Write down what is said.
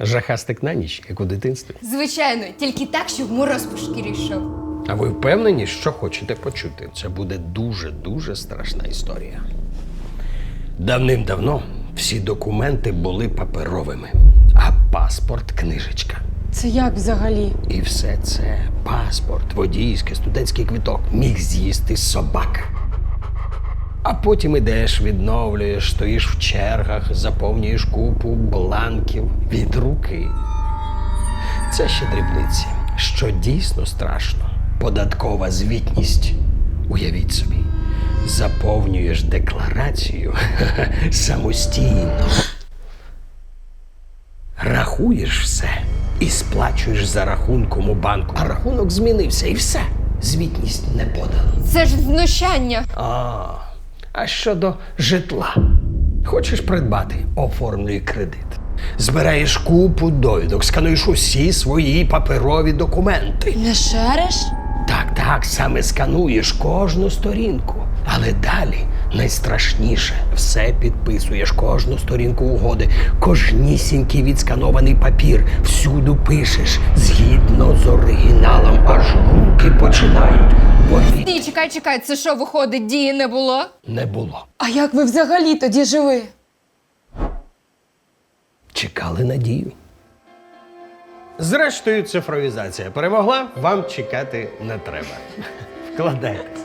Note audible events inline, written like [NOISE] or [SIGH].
Жахастик на ніч, як у дитинстві. Звичайно, тільки так, щоб мороз по шкірі йшов. А ви впевнені, що хочете почути? Це буде дуже-дуже страшна історія. Давним-давно всі документи були паперовими, а паспорт книжечка. Це як взагалі? І все це паспорт, водійський, студентський квиток міг з'їсти собака. А потім ідеш, відновлюєш, стоїш в чергах, заповнюєш купу бланків від руки. Це ще дрібниці. Що дійсно страшно, податкова звітність. Уявіть собі, заповнюєш декларацію [LAUGHS] самостійно. Рахуєш все і сплачуєш за рахунком у банку. А рахунок змінився і все. Звітність не подано. Це ж знущання. А, а щодо житла. Хочеш придбати? Оформлюй кредит. Збираєш купу довідок, скануєш усі свої паперові документи. Не шереш? Так, так, саме скануєш кожну сторінку. Але далі найстрашніше все підписуєш кожну сторінку угоди, кожнісінький відсканований папір. Всюду пишеш згідно з оригіналом, аж чекай, чекай, це що виходить, дії не було? Не було. А як ви взагалі тоді жили? Чекали надію. Зрештою, цифровізація перемогла, вам чекати не треба. Вкладайтесь.